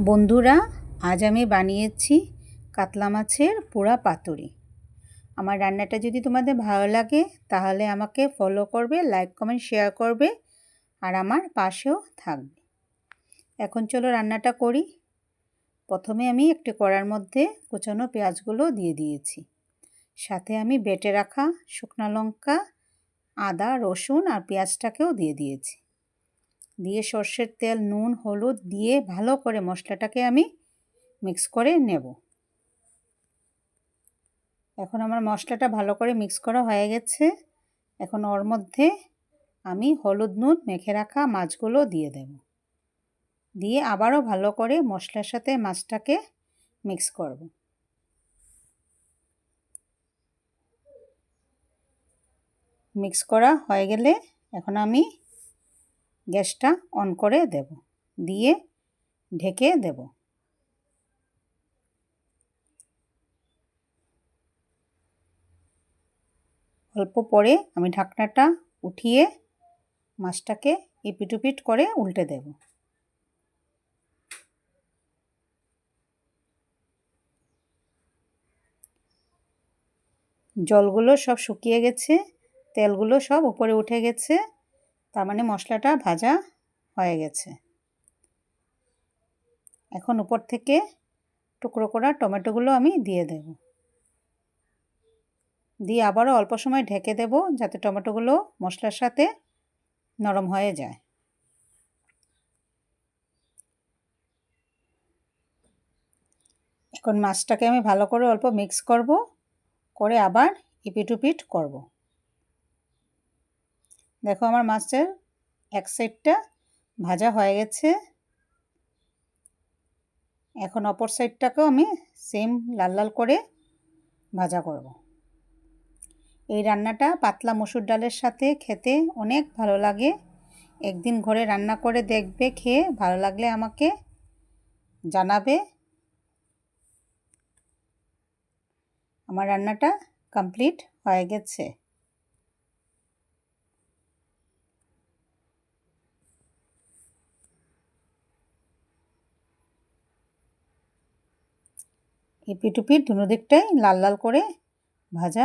বন্ধুরা, আজ আমি বানিয়েছি কাতলা মাছের পোড়া পাতুরি। আমার রান্নাটা যদি তোমাদের ভালো লাগে, তাহলে আমাকে ফলো করবে লাইক কমেন্ট শেয়ার করবে, আর আমার পাশেও থাকবে। এখন চলো রান্নাটা করি। প্রথমে আমি একটি কড়ার মধ্যে কুচানো পেঁয়াজগুলো দিয়ে দিয়েছি। সাথে আমি বেটে রাখা শুকনো লঙ্কা, আদা, রসুন আর পেঁয়াজটাকেও দিয়ে দিয়েছি। দিয়ে সর্ষের তেল, নুন, হলুদ দিয়ে ভালো করে মশলাটাকে আমি মিক্স করে নেব। এখন আমার মশলাটা ভালো করে মিক্স করা হয়ে গেছে। এখন ওর মধ্যে আমি হলুদ, নুন মেখে রাখা মাছগুলো দিয়ে দেব। দিয়ে আবারও ভালো করে মশলার সাথে মাছটাকে মিক্স করব। মিক্স করা হয়ে গেলে এখন আমি গ্যাসটা অন করে দেব, দিয়ে ঢেকে দেব। অল্প পরে আমি ঢাকনাটা উঠিয়ে মাছটাকে ইপিটুপিট করে উল্টে দেব। জলগুলো সব শুকিয়ে গেছে, তেলগুলো সব উপরে উঠে গেছে। তার মানে মশলাটা ভাজা হয়ে গেছে। এখন উপর থেকে টুকরো করা টমেটোগুলো আমি দিয়ে দেব। দিয়ে আবারও অল্প সময় ঢেকে দেব যাতে টমেটোগুলো মশলার সাথে নরম হয়ে যায়। এখন মাছটাকে আমি ভালো করে অল্প মিক্স করব, করে আবার ইপিটুপিট করব। দেখো আমার মাছের এক সাইডটা ভাজা হয়ে গেছে। এখন অপর সাইডটাকেও আমি সেম লাল লাল করে ভাজা করব। এই রান্নাটা পাতলা মসুর ডালের সাথে খেতে অনেক ভালো লাগে। একদিন ঘরে রান্না করে দেখবে, খেয়ে ভালো লাগলে আমাকে জানাবে। আমার রান্নাটা কমপ্লিট হয়ে গেছে। এপিট উপিট দুনো দিকটাই লাল লাল করে ভাজা।